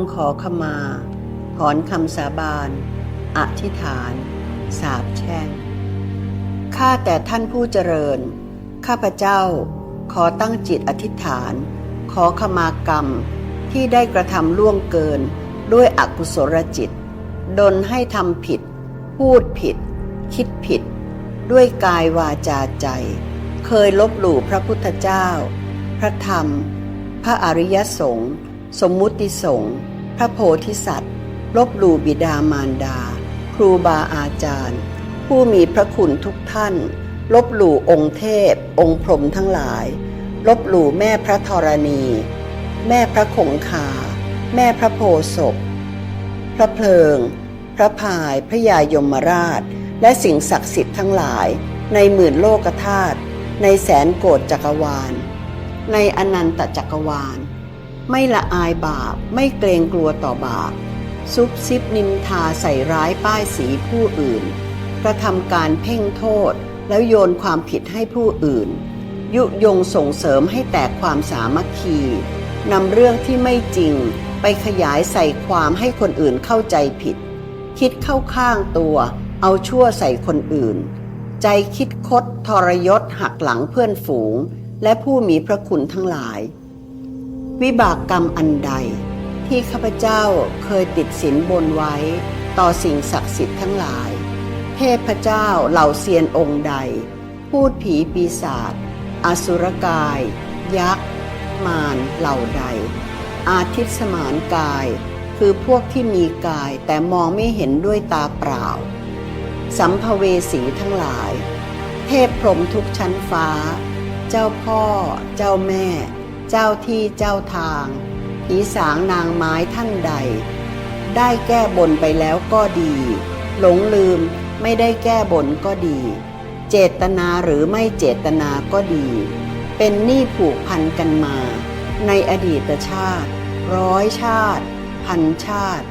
ำขอขมา ถอนคำสาบานอธิษฐาน สาบแช่ง ข้าแต่ท่านผู้เจริญ ข้าพเจ้าขอตั้งจิตอธิษฐาน ขอขมากรรมที่ได้กระทำล่วงเกินด้วยอกุศลจิต ดนให้ทำผิด พูดผิด คิดผิด ด้วยกายวาจาใจ เคยลบหลู่พระพุทธเจ้า พระธรรม พระอริยสงฆ์ สมมุติสงฆ์พระโพธิสัตว์ ลบหลู่บิดามารดา ครูบาอาจารย์ ผู้มีพระคุณทุกท่าน ลบหลู่องค์เทพ องค์พรหมทั้งหลาย ลบหลู่แม่พระธรณี แม่พระคงคา แม่พระโพศพพระเพลิง พระพายพระยายมราช และสิ่งศักดิ์สิทธิ์ทั้งหลาย ในหมื่นโลกธาตุในแสนโกฏจักรวาล ในอนันตจักรวาล ไม่ละอายบาป ไม่เกรงกลัวต่อบาป ซุบซิบนินทาใส่ร้ายป้ายสีผู้อื่น กระทำการเพ่งโทษ แล้วโยนความผิดให้ผู้อื่น ยุยงส่งเสริมให้แตกความสามัคคีนำเรื่องที่ไม่จริงไปขยายใส่ความให้คนอื่นเข้าใจผิด คิดเข้าข้างตัว เอาชั่วใส่คนอื่น ใจคิดคดทรยศหักหลังเพื่อนฝูง และผู้มีพระคุณทั้งหลาย วิบากกรรมอันใด ที่ข้าพเจ้าเคยติดสินบนไว้ ต่อสิ่งศักดิ์สิทธิ์ทั้งหลาย เทพเจ้าเหล่าเซียนองค์ใด พูดผีปีศาจอสุรกาย ยักษ์ มารเหล่าใด อาทิตย์สมานกาย คือพวกที่มีกายแต่มองไม่เห็นด้วยตาเปล่า สัมภเวสีทั้งหลาย เทพพรหมทุกชั้นฟ้า เจ้าพ่อ เจ้าแม่ เจ้าที่เจ้าทาง ผีสางนางไม้ท่านใด ได้แก้บนไปแล้วก็ดี หลงลืมไม่ได้แก้บนก็ดี เจตนาหรือไม่เจตนาก็ดี เป็นหนี้ผูกพันกันมา ในอดีตชาติ ร้อยชาติ พันชาติ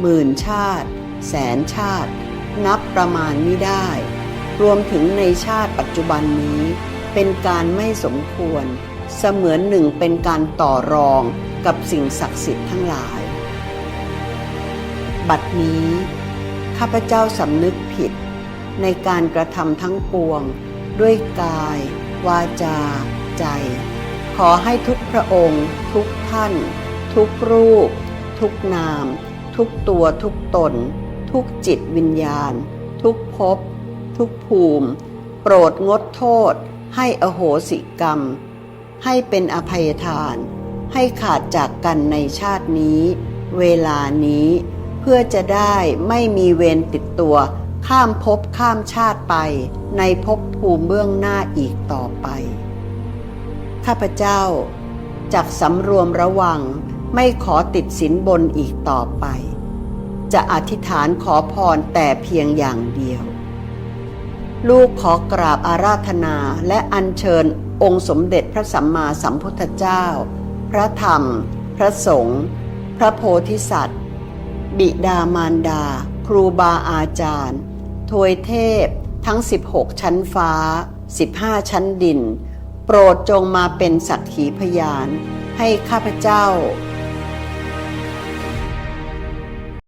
หมื่นชาติ แสนชาติ นับประมาณไม่ได้ รวมถึงในชาติปัจจุบันนี้ เป็นการไม่สมควร เสมือนหนึ่งเป็นการต่อรองกับสิ่งศักดิ์สิทธิ์ทั้งหลาย บัดนี้ข้าพเจ้าสำนึกผิดในการกระทำทั้งปวง ด้วยกาย วาจา ใจ ขอให้ทุกพระองค์ ทุกท่าน ทุกรูป ทุกนาม ทุกตัวทุกตน ทุกจิตวิญญาณ ทุกภพทุกภูมิ โปรดงดโทษ ให้อโหสิกรรม ให้เป็นอภัยทาน ให้ขาดจากกันในชาตินี้ เวลานี้ เพื่อจะได้ไม่มีเวรติดตัว ข้ามภพข้ามชาติไป ในภพภูมิเบื้องหน้าอีกต่อไป ข้าพเจ้าจากสำรวมระวังไม่ขอติดสินบนอีกต่อไป จะอธิษฐานขอพรแต่เพียงอย่างเดียว ลูกขอกราบอาราธนาและอัญเชิญ องค์สมเด็จพระสัมมาสัมพุทธเจ้า พระธรรม พระสงฆ์พระโพธิสัตว์ บิดามารดา ครูบาอาจารย์ทวยเทพทั้ง 16 ชั้นฟ้า 15 ชั้นดิน โปรดจงมาเป็นสักขีพยาน ให้ข้าพเจ้า